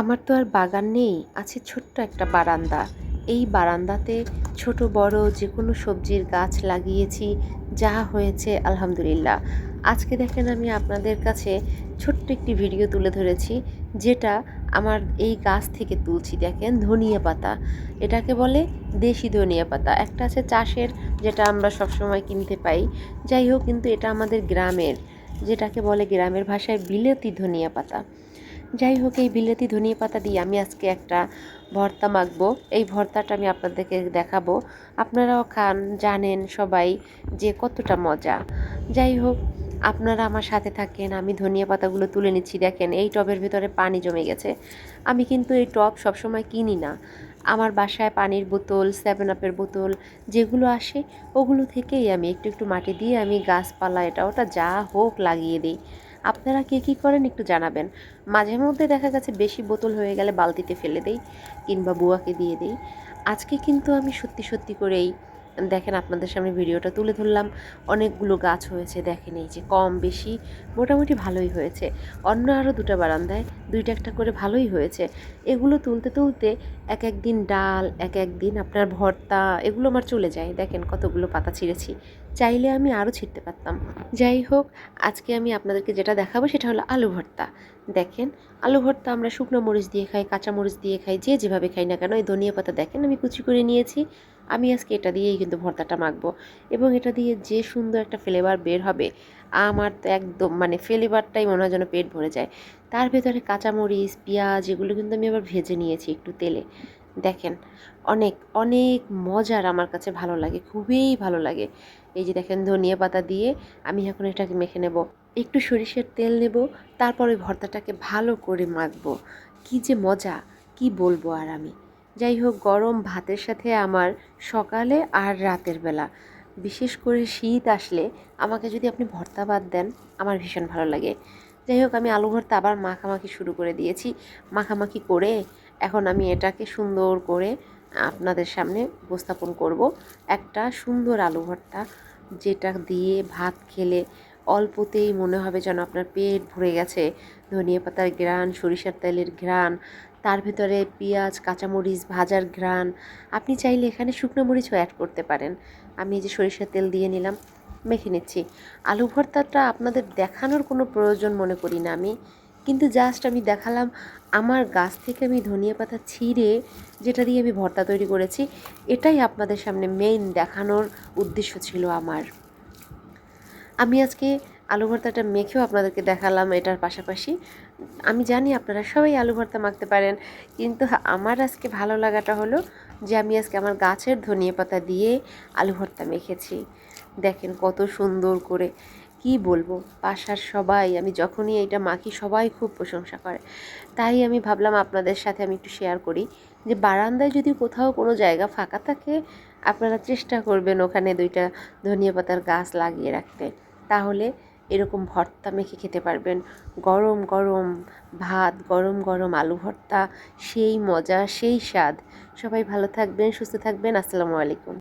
আমার তো আর বাগান নেই, আছে ছোট্ট একটা বারান্দা। এই বারান্দাতে ছোট, বড় যে কোনো সবজির গাছ লাগিয়েছি, যা হয়েছে, আলহামদুলিল্লাহ। আজকে দেখেন আমি আপনাদের কাছে ছোট্ট একটি ভিডিও তুলে ধরেছি, যেটা আমার এই গাছ থেকে তুলছি, দেখেন, ধনিয়া পাতা। এটাকে বলে দেশি ধনিয়া পাতা। একটা আছে চাষের, যেটা আমরা সবসময় কিনতে পাই। যাই হোক, কিন্তু এটা আমাদের গ্রামের, যেটাকে বলে গ্রামের ভাষায় বিলেতি ধনিয়া পাতা। যাই হোক, এই বিলাতি ধনিয়া পাতা দিয়ে আমি আজকে একটা ভর্তা মাখবো। এই ভর্তাটা আমি আপনাদেরকে দেখাবো। আপনারাও খান, জানেন সবাই যে কতটা মজা। যাই হোক, আপনারা আমার সাথে থাকেন, আমি ধনিয়া পাতাগুলো তুলে নিচ্ছি। দেখেন, এই টবের ভিতরে পানি জমে গেছে। আমি কিন্তু এই টব সবসময় কিনি না। আমার বাসায় পানির বোতল সেভেন আপের বোতল যেগুলো আসে, ওগুলো থেকেই আমি একটু একটু মাটি দিয়ে আমি গাছপালা, এটা ওটা যা হোক লাগিয়ে দিই। আপনারা কে কি করেন একটু জানাবেন। মাঝে মধ্যে দেখা গেছে বেশি বোতল হয়ে গেলে বালতিতে ফেলে দেই কিংবা বুয়াকে দিয়ে দেই। আজকে কিন্তু আমি সত্যি সত্যি করেই দেখেন আপনাদের সামনে ভিডিওটা তুলে ধরলাম। অনেকগুলো গাছ হয়েছে, দেখেন এই যে কম বেশি, মোটামুটি ভালোই হয়েছে। অন্য আরও দুটো বারান্দায় দুইটা একটা করে ভালোই হয়েছে। এগুলো তুলতে তুলতে এক এক দিন ডাল, এক এক দিন আপনার ভর্তা, এগুলো আমার চলে যায়। দেখেন কতগুলো পাতা ছিঁড়েছি। চাইলে আমি আরও ছিঁড়তে পারতাম। যাই হোক, আজকে আমি আপনাদেরকে যেটা দেখাবো সেটা হলো আলু ভর্তা। দেখেন, আলু ভর্তা আমরা শুকনো মরিচ দিয়ে খাই, কাঁচা মরিচ দিয়ে খাই, যে যেভাবে খাই না কেন, এই ধনিয়া পাতা দেখেন আমি কুচি করে নিয়েছি। আমি আজকে এটা দিয়েই কিন্তু ভর্তাটা মাখবো। এবং এটা দিয়ে যে সুন্দর একটা ফ্লেভার বের হবে, আমার তো একদম মানে ফ্লেভারটাই মনে হয় যেন পেট ভরে যায়। তার ভেতরে কাঁচামরিচ, পেঁয়াজ এগুলো কিন্তু আমি আবার ভেজে নিয়েছি একটু তেলে। দেখেন, অনেক অনেক মজার আমার কাছে ভালো লাগে, খুবই ভালো লাগে। এই যে দেখেন, ধনিয়া পাতা দিয়ে আমি এখন এটাকে মেখে নেব। একটু সরিষার তেল নেব, তারপর ওই ভর্তাটাকে ভালো করে মাখবো। কি যে মজা, কি বলব আর আমি। যাই হোক, গরম ভাতের সাথে আমার সকালে আর রাতের বেলা। বিশেষ করে শীত আসলে আমাকে যদি আপনি ভর্তা বাদ দেন, আমার ভীষণ ভালো লাগে। যাই হোক, আমি আলু ভর্তা আবার মাখামাখি শুরু করে দিয়েছি। মাখামাখি করে এখন আমি এটাকে সুন্দর করে আপনাদের সামনে উপস্থাপন করব। একটা সুন্দর আলু ভর্তা, যেটা দিয়ে ভাত খেলে অল্পতেই মনে হবে যেন আপনার পেট ভরে গেছে। ধনিয়া পাতার ঘ্রাণ, সরিষার তেলের ঘ্রাণ, তার ভেতরে পেঁয়াজ, কাঁচামরিচ, ভাজার ঘ্রাণ। আপনি চাইলে এখানে শুকনো মরিচও অ্যাড করতে পারেন। আমি এই যে সরিষার তেল দিয়ে নিলাম, মেখে নিচ্ছি। আলু ভর্তাটা আপনাদের দেখানোর কোনো প্রয়োজন মনে করি না আমি। কিন্তু জাস্ট আমি দেখালাম আমার গাছ থেকে আমি ধনিয়া পাতা ছিঁড়ে যেটা দিয়ে আমি ভর্তা তৈরি করেছি, এটাই আপনাদের সামনে মেইন দেখানোর উদ্দেশ্য ছিল আমার। আমি আজকে আলু ভর্তাটা মেখেও আপনাদেরকে দেখালাম এটার পাশাপাশি। আমি জানি আপনারা সবাই আলু ভর্তা মাখতে পারেন, কিন্তু আমার আজকে ভালো লাগাটা হলো যে আমি আজকে আমার গাছের ধনিয়া পাতা দিয়ে আলু ভর্তা মেখেছি। দেখেন কত সুন্দর করে। কি বলব? বাসার সবাই, আমি যখনই এটা মাখি সবাই খুব প্রশংসা করে। তাই আমি ভাবলাম আপনাদের সাথে আমি একটু শেয়ার করি যে বারান্দায় যদি কোথাও কোনো জায়গা ফাঁকা থাকে, আপনারা চেষ্টা করবেন ওখানে দুইটা ধনিয়া পাতার গাছ লাগিয়ে রাখতে। তাহলে এরকম ভর্তা মেখে খেতে পারবেন। গরম গরম ভাত, গরম গরম আলু ভর্তা, সেই মজা, সেই স্বাদ। সবাই ভালো থাকবেন, সুস্থ থাকবেন। আসসালামু আলাইকুম।